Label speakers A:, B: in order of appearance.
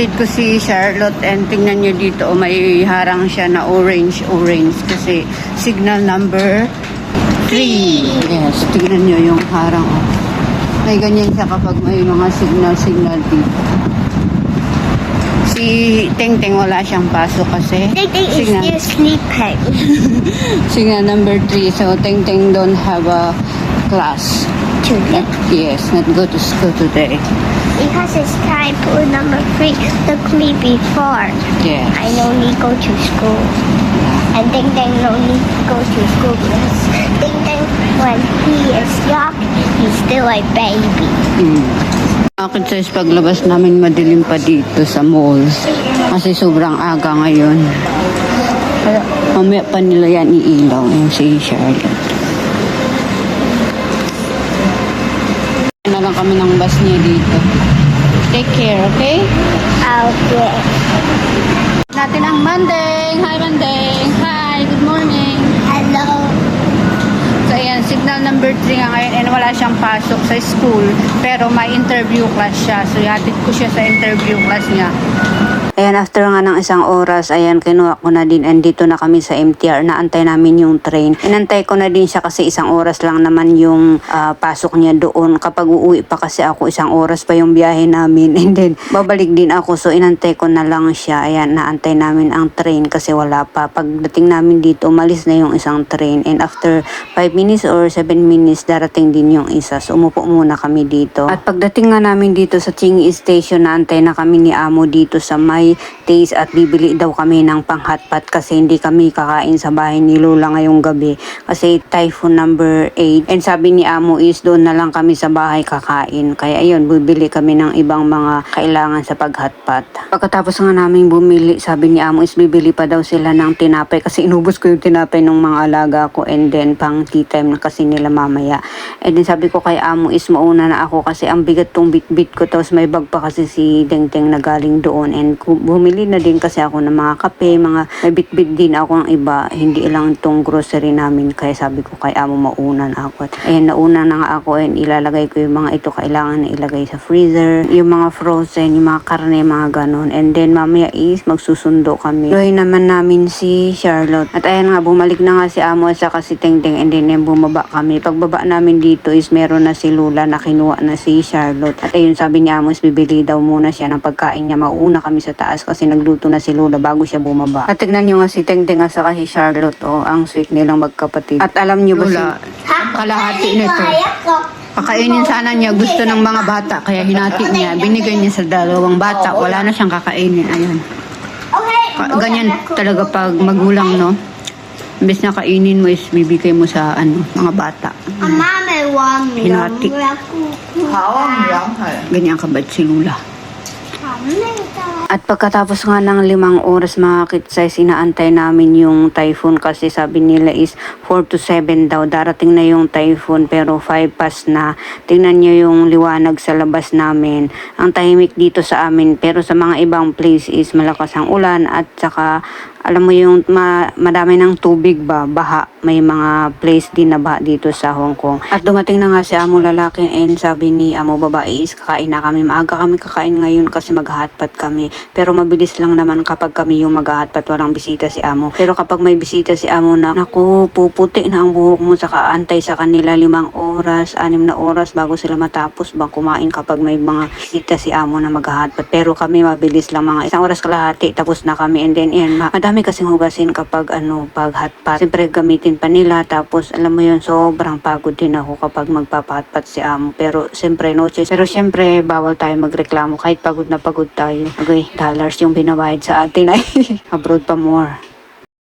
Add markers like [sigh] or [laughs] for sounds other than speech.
A: Hatid ko si Charlotte and tingnan nyo dito, oh, may harang siya na orange-orange kasi signal number 3. Yes, tingnan nyo yung harang. Oh. May ganyan siya kapag may mga signal-signal dito. Si Teng Teng wala siyang pasok kasi
B: Ting is
A: signal,
B: still sleeping [laughs]
A: signal number 3. So Teng Teng don't have a class.
B: today
A: Yes, not go to school today.
B: because it's time for number three. Look me before.
A: Yes.
B: I no need go to school. And Ding Ding no need to go to school because Ding Ding, when he is young, he's still a baby.
A: Mm. Bakit sa paglabas namin madilim pa dito sa malls? Kasi sobrang aga ngayon. Mamaya pa nila yan iilaw yung si Charlotte. Na lang kami ng bus niya dito. Take care, okay?
B: Okay.
A: Natin ang Mandeng! Hi, Mandeng! Hi, good morning!
B: Hello.
A: So, ayan, signal number 3 nga ngayon and wala siyang pasok sa school. Pero may interview class siya. So, yatid ko siya sa interview class niya. Ayan, after nga ng isang oras, ayan, kinuha ko na din and dito na kami sa MTR. Naantay namin yung train. Inantay ko na din siya kasi isang oras lang naman yung ah, pasok niya doon. Kapag uuwi pa kasi ako, isang oras pa yung biyahe namin. [laughs] And then, babalik din ako. So, inantay ko na lang siya. Ayan, naantay namin ang train kasi wala pa. Pagdating namin dito, malis na yung isang train. And after 5 minutes or 7 minutes, darating din yung isa. So, umupo muna kami dito. At pagdating nga namin dito sa Chingy Station, naantay na kami ni Amo dito sa may taste at bibili daw kami ng panghatpat kasi hindi kami kakain sa bahay ni Lola ngayong gabi. Kasi typhoon number 8 and sabi ni Amo is doon na lang kami sa bahay kakain. Kaya ayun bibili kami ng ibang mga kailangan sa paghatpat. Pagkatapos nga namin bumili sabi ni Amo is bibili pa daw sila ng tinapay kasi inubos ko yung tinapay ng mga alaga ko and then pang tea time na kasi nila mamaya. And then sabi ko kay Amo is mauna na ako kasi ang bigat tong bit-bit ko. Tapos may bag pa kasi si Dengdeng na galing doon and bumili na din kasi ako ng mga kape, mga may bit-bit din ako ng iba, hindi lang itong grocery namin kaya sabi ko kay amo mauna na ako. Ayan, nauna na nga ako and ilalagay ko yung mga ito kailangan na ilagay sa freezer, yung mga frozen, yung mga karne, mga ganon. And then mamaya is magsusundo kami. Luhay naman namin si Charlotte. At ayan nga, bumalik na nga si amo at saka si Tengteng and then yung bumaba kami. Pagbaba namin dito is meron na si Lula na kinuha na si Charlotte. At ayun, sabi niya amo is bibili daw muna siya ng pagkain niya. Mauna kami sa taas kasi nagluto na si Lula bago siya bumaba. At tignan niyo nga si Tengteng at saka si Charlotte. Oh, ang sweet nilang magkapatid. At alam niyo ba si kalahati nito? Kakainin sana niya gusto ng mga bata kaya hinati niya. Binigay niya sa dalawang bata. Wala na siyang kakainin. Ayun.
B: Okay.
A: Ka- ganyan talaga pag magulang, no? Imbes na kainin mo is bibigay mo sa ano, mga bata.
B: Mama want me.
A: Hinati. Ganyan kabad si Lula. At pagkatapos nga ng limang oras mga kitsize, inaantay namin yung typhoon kasi sabi nila is 4 to 7 daw. Darating na yung typhoon pero 5 past na. Tingnan nyo yung liwanag sa labas namin. Ang tahimik dito sa amin pero sa mga ibang place is malakas ang ulan at saka alam mo yung ma- madami ng tubig ba, baha. May mga place din na baha dito sa Hong Kong. At dumating na nga si amo lalaki and sabi ni amo babae is kakain na kami. Maaga kami kakain ngayon kasi mag-hotpot kami. Pero mabilis lang naman kapag kami yung mag-hotpot, walang bisita si amo. Pero kapag may bisita si amo na, naku, puputi na ang buhok mo, saka antay sa kanila limang oras, anim na oras bago sila matapos bang kumain kapag may mga bisita si amo na mag-hotpot. Pero kami mabilis lang mga isang oras kalahati, tapos na kami and then yan, ma- madami kasing hugasin kapag ano, pag hotpot. Siyempre gamitin pa nila, tapos alam mo yun, sobrang pagod din ako kapag magpapahotpot si amo. Pero siyempre no choice. Pero siyempre bawal tayo magreklamo kahit pagod na pagod tayo. Okay, dollars yung binabayad sa atin ay [laughs] abroad pa more.